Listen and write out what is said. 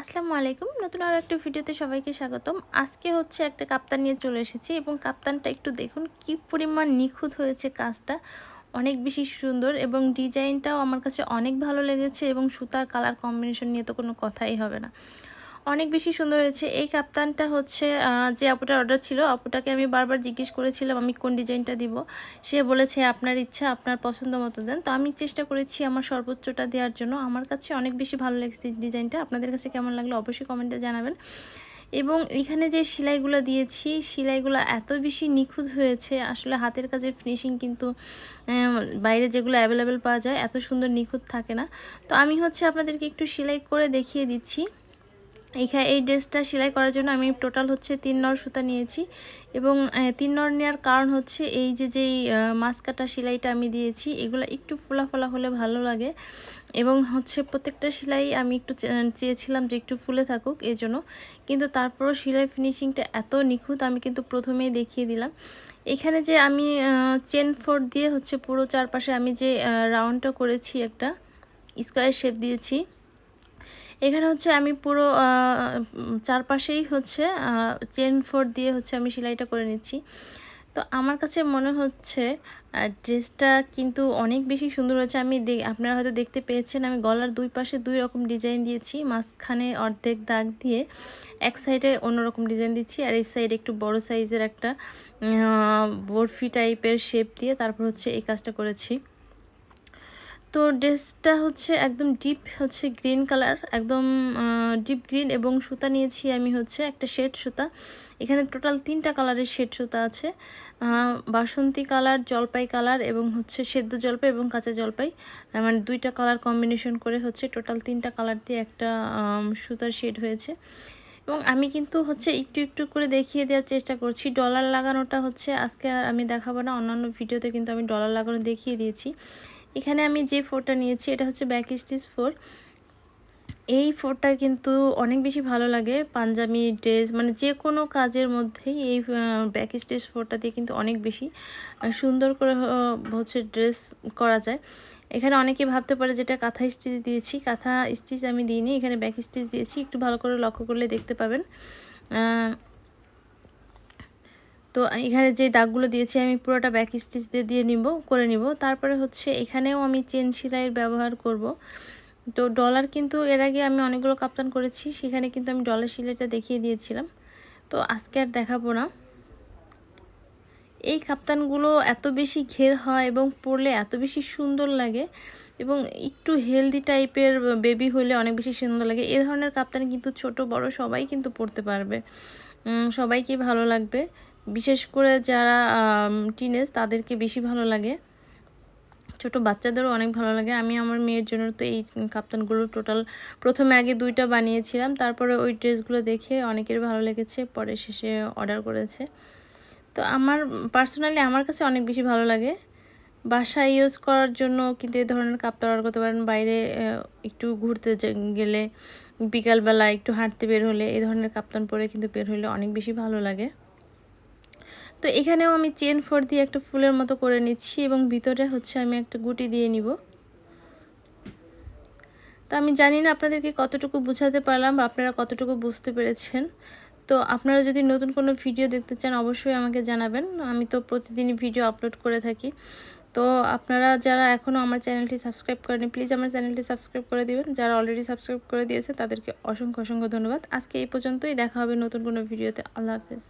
আসসালামু আলাইকুম। নতুন আর একটা ভিডিওতে সবাইকে স্বাগতম। আজকে হচ্ছে একটা কাপ্তান নিয়ে চলে এসেছি এবং কাপ্তানটা একটু দেখুন কি পরিমাণ নিখুঁত হয়েছে কাজটা। অনেক বেশি সুন্দর এবং ডিজাইনটাও আমার কাছে অনেক ভালো লেগেছে এবং সুতার কালার কম্বিনেশন নিয়ে তো কোনো কথাই হবে না। অনেক বেশি সুন্দর হয়েছে। এই কাপ্তানটা হচ্ছে যে আপুটার অর্ডার ছিল, আপুটাকে আমি বারবার জিজ্ঞেস করেছিলাম, আমি কোন ডিজাইনটা দিব? সে বলেছে, আপনার ইচ্ছা, আপনার পছন্দ মতো দেন। তো আমি চেষ্টা করেছি আমার সর্বোচ্চটা দেওয়ার জন্য। আমার কাছে অনেক বেশি ভালো লেগেছে ডিজাইনটা। আপনাদের কাছে কেমন লাগল অবশ্যই কমেন্টে জানাবেন। এবং এখানে যে সেলাইগুলো দিয়েছি, সেলাইগুলো এত বেশি নিখুঁত হয়েছে। আসলে হাতের কাজের ফিনিশিং কিন্তু বাইরে যেগুলো অ্যাভেলেবেল পাওয়া যায়, এত সুন্দর নিখুঁত থাকে না। তো আমি হচ্ছে আপনাদেরকে একটু সেলাই করে দেখিয়ে দিচ্ছি। এইখানে এই ড্রেসটা সেলাই করার জন্য আমি টোটাল হচ্ছে তিন নর সুতা নিয়েছি এবং তিন নর নেওয়ার কারণ হচ্ছে এই যে যেই মাস্কাটা সেলাইটা আমি দিয়েছি, এগুলো একটু ফোলা ফোলা হলে ভালো লাগে এবং হচ্ছে প্রত্যেকটা সেলাই আমি একটু চেয়েছিলাম যে একটু ফুলে থাকুক এই জন্য কিন্তু তারপরও সেলাই ফিনিশিংটা এত নিখুঁত আমি কিন্তু প্রথমেই দেখিয়ে দিলাম। এখানে যে আমি চেন ফোর দিয়ে হচ্ছে পুরো চারপাশে আমি যে রাউন্ডটা করেছি একটা, স্কোয়ার শেপ দিয়েছি এখানে হচ্ছে আমি পুরো চারপাশেই হচ্ছে চেন ফোর দিয়ে হচ্ছে আমি সেলাইটা করে নিচ্ছি। তো আমার কাছে মনে হচ্ছে ড্রেসটা কিন্তু অনেক বেশি সুন্দর হয়েছে। আমি আপনারা হয়তো দেখতে পেয়েছেন, আমি গলার দুই পাশে দুই রকম ডিজাইন দিয়েছি। মাঝখানে অর্ধেক দাগ দিয়ে এক সাইডে অন্যরকম ডিজাইন দিচ্ছি আর এই সাইডে একটু বড় সাইজের একটা বরফি টাইপের শেপ দিয়ে তারপর হচ্ছে এই কাজটা করেছি। তো ড্রেসটা হচ্ছে একদম ডিপ হচ্ছে গ্রিন কালার, একদম ডিপ গ্রিন এবং সুতা নিয়েছি আমি হচ্ছে একটা শেড সুতা। এখানে টোটাল তিনটা কালারের শেড সুতা আছে বাসন্তী কালার, জলপাই কালার এবং হচ্ছে সেদ্ধ জলপাই এবং কাঁচা জলপাই। মানে দুইটা কালার কম্বিনেশন করে হচ্ছে টোটাল তিনটা কালার দিয়ে একটা সুতার শেড হয়েছে। এবং আমি কিন্তু হচ্ছে একটু একটু করে দেখিয়ে দেওয়ার চেষ্টা করছি। ডলার লাগানোটা হচ্ছে আজকে আর আমি দেখাবো না, অন্যান্য ভিডিওতে কিন্তু আমি ডলার লাগানো দেখিয়ে দিয়েছি। এখানে আমি যে ফোরটা নিয়েছি, এটা হচ্ছে ব্যাক স্টিচ ফোর এই ফোরটা কিন্তু অনেক বেশি ভালো লাগে, পাঞ্জাবি ড্রেস মানে যে কোনো কাজের মধ্যেই এই ব্যাক স্টিচ ফোরটা দিয়ে কিন্তু অনেক বেশি সুন্দর করে হচ্ছে ড্রেস করা যায়। এখানে অনেকে ভাবতে পারে যেটা কাঁথা স্টিচ দিয়েছি, কাঁথা স্টিচ আমি দিইনি, এখানে ব্যাক স্টিচ দিয়েছি, একটু ভালো করে লক্ষ্য করলে দেখতে পাবেন। তো এখানে যে দাগগুলো দিয়েছি, আমি পুরোটা ব্যাক স্টিচ দিয়ে দিয়ে নিব, করে নিব। তারপরে হচ্ছে এখানেও আমি চেন সেলাইয়ের ব্যবহার করব। তো ডলার কিন্তু এর আগে আমি অনেকগুলো কাপ্তান করেছি, সেখানে কিন্তু আমি ডলার সেলাইটা দেখিয়ে দিয়েছিলাম। তো আজকে আর দেখাবো না। এই কাপ্তানগুলো এত বেশি ঘের হয় এবং পরলে এত বেশি সুন্দর লাগে এবং একটু হেলদি টাইপের বেবি হলে অনেক বেশি সুন্দর লাগে। এ ধরনের কাপ্তান কিন্তু ছোট, বড় সবাই কিন্তু পরতে পারবে। সবাইকে ভালো লাগবে। বিশেষ করে যারা টিনেজ তাদেরকে বেশি ভালো লাগে। ছোট বাচ্চাদেরও অনেক ভালো লাগে। আমি আমার মেয়ের জন্য তো এই কাপ্তানগুলো টোটাল প্রথমে আগে দুইটা বানিয়েছিলাম, তারপরে ওই ড্রেসগুলো দেখে অনেকের ভালো লেগেছে, পরে শেষে অর্ডার করেছে। তো আমার পার্সোনালি আমার কাছে অনেক বেশি ভালো লাগে। বাসায় ইউজ করার জন্য কিন্তু এই ধরনের কাপ্তান অর্ডার করতে পারেন। বাইরে একটু ঘুরতে গেলে বিকালবেলা একটু হাঁটতে বের হলে এই ধরনের কাপ্তান পরে কিন্তু বের হলে অনেক বেশি ভালো লাগে। তো এখানেও আমি চেন ফোর দিয়ে একটা ফুলের মতো করে নিচ্ছি এবং ভিতরে হচ্ছে আমি একটা গুটি দিয়ে নিব। তো আমি জানি না আপনাদেরকে কতটুকু বুঝাতে পারলাম বা আপনারা কতটুকু বুঝতে পেরেছেন। তো আপনারা যদি নতুন কোনো ভিডিও দেখতে চান, অবশ্যই আমাকে জানাবেন। আমি তো প্রতিদিনই ভিডিও আপলোড করে থাকি। তো আপনারা যারা এখনও আমার চ্যানেলটি সাবস্ক্রাইব করেনি প্লিজ আমার চ্যানেলটি সাবস্ক্রাইব করে দেবেন। যারা অলরেডি সাবস্ক্রাইব করে দিয়েছে তাদেরকে অসংখ্য অসংখ্য ধন্যবাদ। আজকে এই পর্যন্তই। দেখা হবে নতুন কোনো ভিডিওতে। আল্লাহ হাফেজ।